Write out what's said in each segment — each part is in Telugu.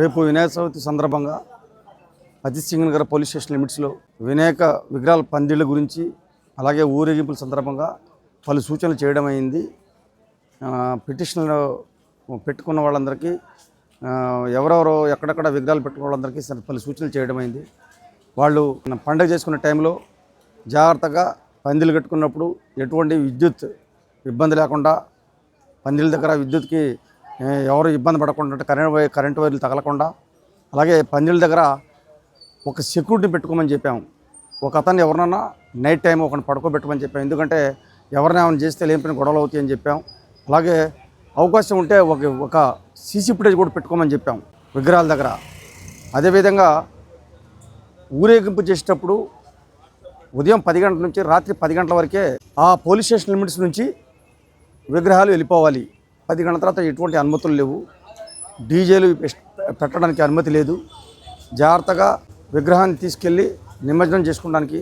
రేపు వినాయక చవితి సందర్భంగా అజిత్ సింగ్ నగర్ పోలీస్ స్టేషన్ లిమిట్స్లో వినాయక విగ్రహాల పందిళ్ళ గురించి అలాగే ఊరేగింపుల సందర్భంగా పలు సూచనలు చేయడం అయింది. పిటిషన్లు పెట్టుకున్న వాళ్ళందరికీ ఎవరెవరో ఎక్కడెక్కడ విగ్రహాలు పెట్టుకున్న వాళ్ళందరికీ పలు సూచనలు చేయడం అయింది. వాళ్ళు పండగ చేసుకునే టైంలో జాగ్రత్తగా పందిలు కట్టుకున్నప్పుడు ఎటువంటి విద్యుత్ ఇబ్బంది లేకుండా పందిళ్ళ దగ్గర విద్యుత్కి ఎవరు ఇబ్బంది పడకుండా కరెంటు కరెంట్ వై కరెంటు వైర్లు తగలకుండా అలాగే పందిళ్ళ దగ్గర ఒక సెక్యూరిటీ పెట్టుకోమని చెప్పాము ఒక అతన్ని ఎవరినన్నా నైట్ టైం ఒకరిని పడుకోబెట్టుకోమని చెప్పాం. ఎందుకంటే ఎవరిని ఏమైనా చేస్తే లేనిపోయిన గొడవలు అవుతాయని చెప్పాం. అలాగే అవకాశం ఉంటే ఒక ఒక సీసీ ఫుటేజ్ కూడా పెట్టుకోమని చెప్పాం విగ్రహాల దగ్గర. అదేవిధంగా ఊరేగింపు చేసేటప్పుడు ఉదయం పది గంటల నుంచి రాత్రి పది గంటల వరకే ఆ పోలీస్ స్టేషన్ లిమిట్స్ నుంచి విగ్రహాలు వెళ్ళిపోవాలి. పది గంటల తర్వాత ఎటువంటి అనుమతులు లేవు. డీజేలు పెట్టడానికి అనుమతి లేదు. జాగ్రత్తగా విగ్రహాన్ని తీసుకెళ్ళి నిమజ్జనం చేసుకోవడానికి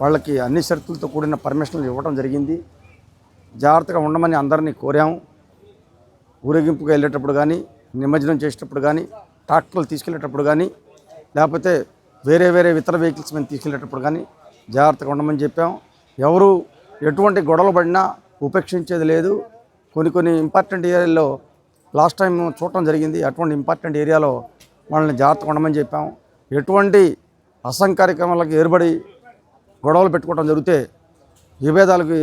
వాళ్ళకి అన్ని షరతులతో కూడిన పర్మిషన్లు ఇవ్వడం జరిగింది. జాగ్రత్తగా ఉండమని అందరినీ కోరాము. ఊరేగింపుగా వెళ్ళేటప్పుడు కానీ నిమజ్జనం చేసేటప్పుడు కానీ ట్రాక్టర్లు తీసుకెళ్ళేటప్పుడు కానీ లేకపోతే వేరే వేరే ఇతర వెహికల్స్ మేము తీసుకెళ్ళేటప్పుడు కానీ జాగ్రత్తగా ఉండమని చెప్పాం ఎవరు ఎటువంటి గొడవలు పడినా ఉపేక్షించేది లేదు. కొన్ని కొన్ని ఇంపార్టెంట్ ఏరియాల్లో లాస్ట్ టైం చూడటం జరిగింది. అటువంటి ఇంపార్టెంట్ ఏరియాలో వాళ్ళని జాగ్రత్తగా ఉండమని చెప్పాం. ఎటువంటి అసంకార్యక్రమాలకు ఏర్పడి గొడవలు పెట్టుకోవడం జరిగితే విభేదాలకు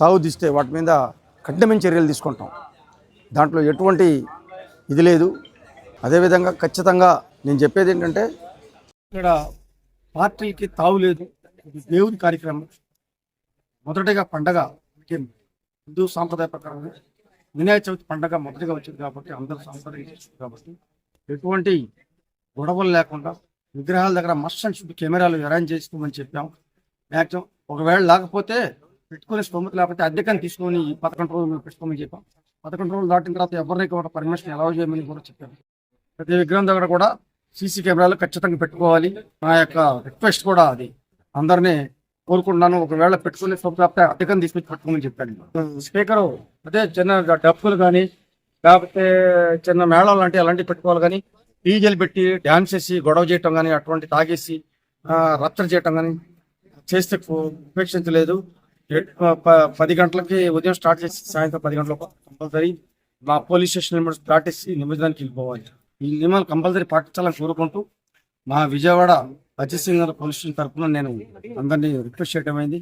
తావు తీస్తే వాటి మీద కఠినమైన చర్యలు తీసుకుంటాం. దాంట్లో ఎటువంటి ఇది లేదు. అదేవిధంగా ఖచ్చితంగా నేను చెప్పేది ఏంటంటే ఇక్కడ పార్టీలకి తావు లేదు. దేవుని కార్యక్రమం. మొదటిగా పండగ. ముఖ్యం హిందూ సాంప్రదాయ ప్రకారం వినాయక చవితి పండగ మొదటిగా వచ్చింది కాబట్టి అందరూ సాంప్రదాయం కాబట్టి ఎటువంటి గొడవలు లేకుండా విగ్రహాల దగ్గర మస్ట్ అండ్ షుడ్ కెమెరాలు అరేంజ్ చేసుకోమని చెప్పాం. మ్యాక్సిమం ఒకవేళ లేకపోతే పెట్టుకునే స్తోమత లేకపోతే అద్దెకని తీసుకొని ఈ పదకొండు రోజులు పెట్టుకోమని చెప్పాం. పదకొండు రోజులు దాటిన తర్వాత ఎవరిని కూడా పర్మిషన్ ఎలా చేయమని కూడా చెప్పాం ప్రతి విగ్రహం దగ్గర కూడా సీసీ కెమెరాలు ఖచ్చితంగా పెట్టుకోవాలి. నా యొక్క రిక్వెస్ట్ కూడా అది. అందరినీ కోరుకుంటున్నాను. ఒకవేళ పెట్టుకునే లేకపోతే అద్దెకని తీసుకొచ్చి పెట్టుకోమని చెప్పాను స్పీకర్ అదే చిన్న డబ్బులు కానీ లేకపోతే చిన్న మేళాలు లాంటి అలాంటివి పెట్టుకోవాలి కానీ డీజేలు పెట్టి డ్యాన్స్ చేసి గొడవ చేయటం కానీ అటువంటి తాగేసి ఆ, రచ్చన చేయటం కానీ చేస్తే ఉపేక్షించలేదు. పది గంటలకి ఉదయం స్టార్ట్ చేసి సాయంత్రం పది గంటలకు కంపల్సరీ మా పోలీస్ స్టేషన్ నెంబర్ స్టార్ట్ చేసి నిమజ్జనానికి వెళ్ళిపోవాలి. ఈ నియమాలు కంపల్సరీ పాటించాలని కోరుకుంటూ మా విజయవాడ అజిత్ సింగ్ గారు పోలీస్ స్టేషన్ తరఫున నేను అందరినీ రిక్వెస్ట్ చేయడం అయింది.